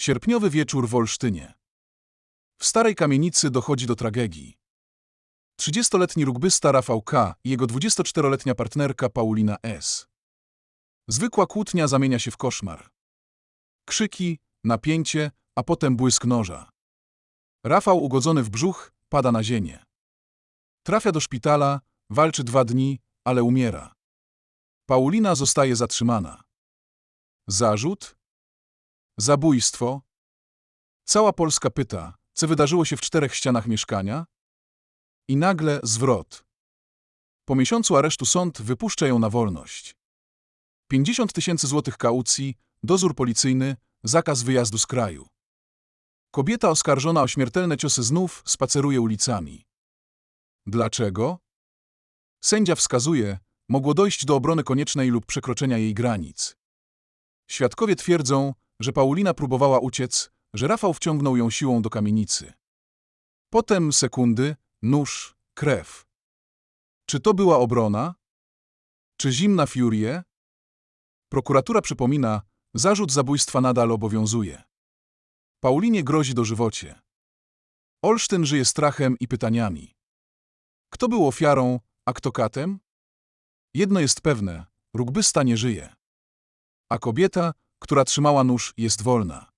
Sierpniowy wieczór w Olsztynie. W starej kamienicy dochodzi do tragedii. 30-letni rugbysta Rafał K. i jego 24-letnia partnerka Paulina S. Zwykła kłótnia zamienia się w koszmar. Krzyki, napięcie, a potem błysk noża. Rafał ugodzony w brzuch pada na ziemię. Trafia do szpitala, walczy dwa dni, ale umiera. Paulina zostaje zatrzymana. Zarzut? Zabójstwo? Cała Polska pyta, co wydarzyło się w czterech ścianach mieszkania? I nagle zwrot. Po miesiącu aresztu sąd wypuszcza ją na wolność. 50 tysięcy złotych kaucji, dozór policyjny, zakaz wyjazdu z kraju. Kobieta oskarżona o śmiertelne ciosy znów spaceruje ulicami. Dlaczego? Sędzia wskazuje, mogło dojść do obrony koniecznej lub przekroczenia jej granic. Świadkowie twierdzą, że Paulina próbowała uciec, że Rafał wciągnął ją siłą do kamienicy. Potem sekundy, nóż, krew. Czy to była obrona? Czy zimna furie? Prokuratura przypomina, zarzut zabójstwa nadal obowiązuje. Paulinie grozi dożywocie. Olsztyn żyje strachem i pytaniami. Kto był ofiarą, a kto katem? Jedno jest pewne, rugbysta nie żyje. A kobieta, która trzymała nóż, jest wolna.